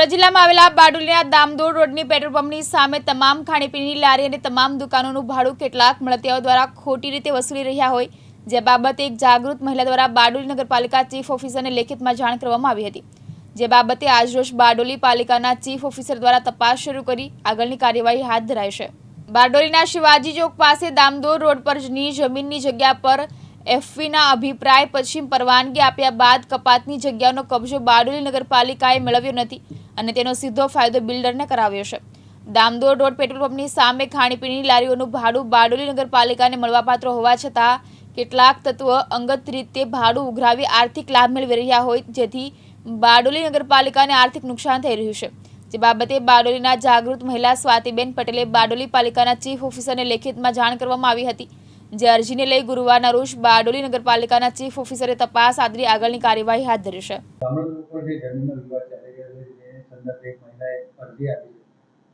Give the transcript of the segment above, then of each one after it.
સુરત જિલ્લામાં આવેલા બારડોલીના દામદોડ રોડની પેટ્રોલ પંપની સામે તમામ ખાણીપીણીની લારી અને તમામ દુકાનોનું ભાડું કેટલાક મળતિયાઓ દ્વારા ખોટી રીતે વસૂલી રહ્યા હોય, જે બાબતે એક જાગૃત મહિલા દ્વારા બારડોલી નગરપાલિકા ચીફ ઓફિસરને લેખિતમાં જાણ કરવામાં આવી હતી. જે બાબતે આજરોજ બારડોલી પાલિકાના ચીફ ઓફિસર દ્વારા તપાસ શરૂ કરી આગળની કાર્યવાહી હાથ ધરાય છે. બારડોલીના શિવાજી ચોક પાસે દામદોર રોડ પરની જમીનની જગ્યા પર એફવીના અભિપ્રાય પછી પરવાનગી આપ્યા બાદ કપાતની જગ્યાનો કબજો બારડોલી નગરપાલિકાએ મેળવ્યો નથી. અને તેનો સીધો ફાયદો બિલ્ડરને કરાવ્યો છે. દામદોર રોડ પેટ્રોલ પંપની સામે ખાણીપીણીની લારીઓનું ભાડું બારડોલી નગરપાલિકાને મળવાપાત્ર હોવા છતાં કેટલાક તત્વો અંગત રીતે ભાડું ઉઘરાવી આર્થિક લાભ મેળવી રહ્યા હોય જેથી બારડોલી નગરપાલિકાને આર્થિક નુકસાન થઈ રહ્યું છે. જે બાબતે બારડોલીના જાગૃત મહિલા સ્વાતિબેન પટેલે બારડોલી પાલિકાના ચીફ ઓફિસરને લેખિતમાં જાણ કરવામાં આવી હતી. જે અરજીને લઈ ગુરુવારના રોજ બારડોલી નગરપાલિકાના ચીફ ઓફિસરે તપાસ આદરી આગળની કાર્યવાહી હાથ ધરી છે. જે જમીનનો વિવાદ ચાલી રહ્યો છે જે સંદર્ભે એક મહિલાએ અરજી આપી છે.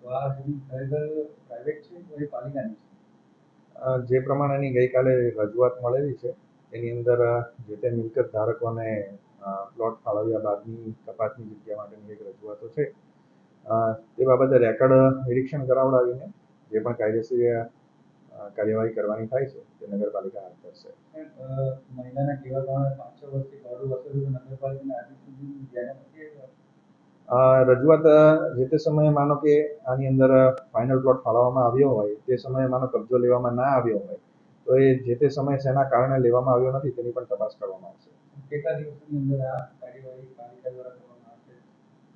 તો આ જમીન ખરેખર પ્રાઇવેટ છે તો એ પાલિકાની છે? અ, જે પ્રમાણેની ગઈકાલે રજૂઆત મળેલી છે એની અંદર જે તે મિલકત ધારકોને પ્લોટ ફાળવ્યા બાદની તપાસની જગ્યા માટેની એક રજૂઆતો છે. તે બાબતે રેકર્ડ નિરીક્ષણ કરાવડાવીને જે પણ કાયદેસર કાર્યવાહી કરવાની થાય છે તે નગરપાલિકા હાથ ધરશે મહિલાના કહેવા પ્રમાણે પાંચ છ વર્ષથી ભાડું વસૂલ્યું નગરપાલિકાને આજે સુધી ધ્યાને નથી આવ્યું. રજૂઆત જે તે સમયે માનો કે આની અંદર ફાઇનલ પ્લોટ ફાળવવામાં આવ્યો હોય તે સમયે માનો કબજો લેવામાં ના આવ્યો હોય તો એ જે તે સમયે શેના કારણે લેવામાં આવ્યો નથી તેની પણ તપાસ કરવામાં આવશે કેટલા દિવસની અંદર આ કાર્યવાહી પાલિકા દ્વારા કરવામાં આવશે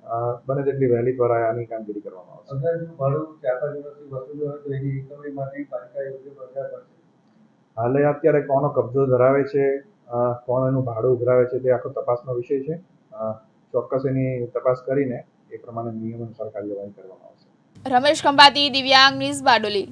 અ, બને તેટલી વહેલી દ્વારા આની કામગીરી કરવામાં આવશે. અગર જો ભાડું ચાર પાંચ વર્ષથી વસૂલ્યું હોય તો એની રિકવરી માટે પાલિકા યોગ્ય પગલાં ભરશે. હાલે અત્યારે કોનો કબજો ધરાવે છે? કોણ એનું ભાડું ઉઘરાવે છે તે આખો તપાસનો વિષય છે. ચોક્કસ એની તપાસ કરીને એ પ્રમાણે નિયમ અનુસાર કાર્યવાહી કરવામાં આવશે. રમેશ ખંભાતી દિવ્યાંગ ન્યૂઝ બારડોલી.